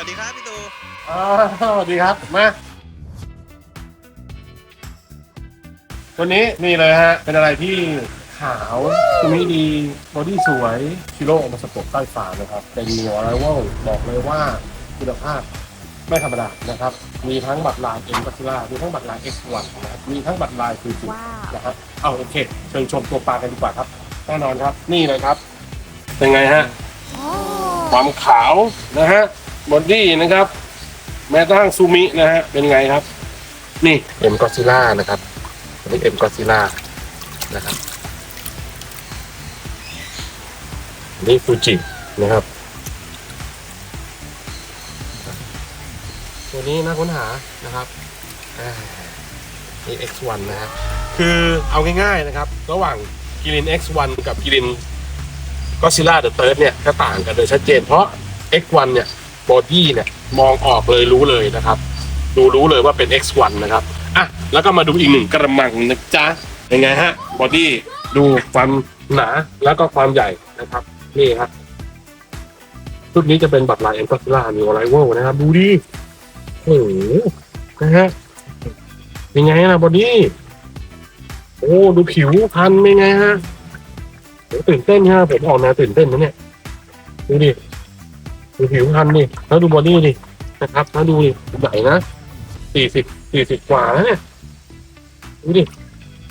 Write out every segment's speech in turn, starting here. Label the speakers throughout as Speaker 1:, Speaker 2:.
Speaker 1: วัสดีครับพี่ตู
Speaker 2: อ่าสวัสดีครับ มาตัวนี้นี่เลยฮะ เป็นอะไรที่ขาวตรงนี้ดีบอดี้สวยชิโร่มาสปอร์ตใต้ฝานะครับ เป็นหัวไรเวลบอกเลยว่าคุณภาพไม่ธรรมดานะครับ มีทั้งบัตรลายเอ็มบัตล่ามีทั้งบัตรลาย X1 นะครับมีทั้งบัตรลายคือจิ
Speaker 3: ว้าว
Speaker 2: นะครับ เอาโอเค เชิญชมตัวปลากันดีกว่าครับ แน่นอนครับ นี่เลยครับ เป็นไงฮะ ความขาวนะฮะ บอดี้นะครับ แม้กระทั่งซูมินะฮะเป็นไงครับ นี่เอ็มกอซิล่านะครับอันนี้เอ็มกอซิล่านะครับอันนี่ฟูจินะครับ ตัวนี้น่าค้นหานะครับอ่านี่ X1 นะฮะคือเอาง่ายๆนะครับ ระหว่างกิริน X1 กับกิรินก็ซิล่าเดอะเติร์ดเนี่ย ก็ต่างกันโดยชัดเจนเพราะ X1 เนี่ย บอดี้เนี่ยมองออกเลยรู้เลยนะครับ ดูรู้เลยว่าเป็น X1 นะครับอะแล้วก็มาดูอีกหนึ่งกระมังนะจ๊ะยังไงฮะบอดี้ดูความหนาแล้วก็ความใหญ่นะครับ นี่ครับชุดนี้จะเป็นบัตรลายเอ็มก็ซิล่ามีอะไรเวลนะครับ ดูดิโอ้โหนะฮะยังไงนะบอดี้โอ้ดูผิวพันเป็นไงฮะตื่นเต้นฮะผมออกแนวตื่นเต้นนะเนี่ยดูดิ ดูผิวพรรณดิแล้วดูบอดี้ดินะครับแล้วดูดิใหญ่นะสี่สิบสี่สิบกว่าแล้วเนี่ยดูดิ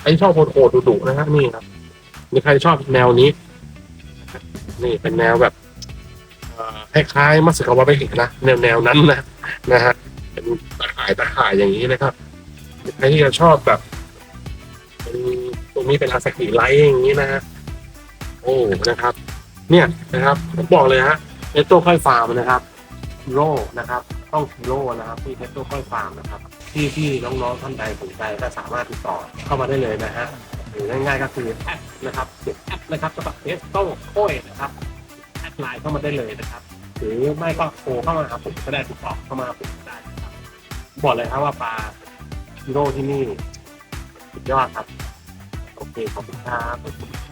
Speaker 2: ใครชอบโหดๆดุๆนะฮะนี่ครับมีใครชอบแนวนี้ นี่เป็นแนวแบบคล้ายๆมัสคาวาเบะนะแนวแนวนั้นนะนะฮะเป็นตะข่ายตะข่ายอย่างนี้นะครับใครที่จะชอบแบบเป็นตรงนี้เป็นอาสกิไลท์อย่างนี้นะฮะโอ้นะครับ เนี่ยนะครับผมบอกเลยฮะ เนโต้ค่อยฟาร์มนะครับโร่นะครับต้องโร่นะครับที่เนโต้ค่อยฟาร์มนะครับที่ที่น้องๆท่านใดสนใจก็สามารถติดต่อเข้ามาได้เลยนะฮะหรือง่ายๆก็คือแอปนะครับเขียนแอปนะครับสำหรับเนโต้ค่อยนะครับแอดไลน์เข้ามาได้เลยนะครับ หรือไม่ก็โทรเข้ามาหาผมก็ได้ติดต่อเข้ามาผมได้นะครับบอกเลยครับว่าปลาโร่ที่นี่สุดยอดครับโอเคขอบคุณครับ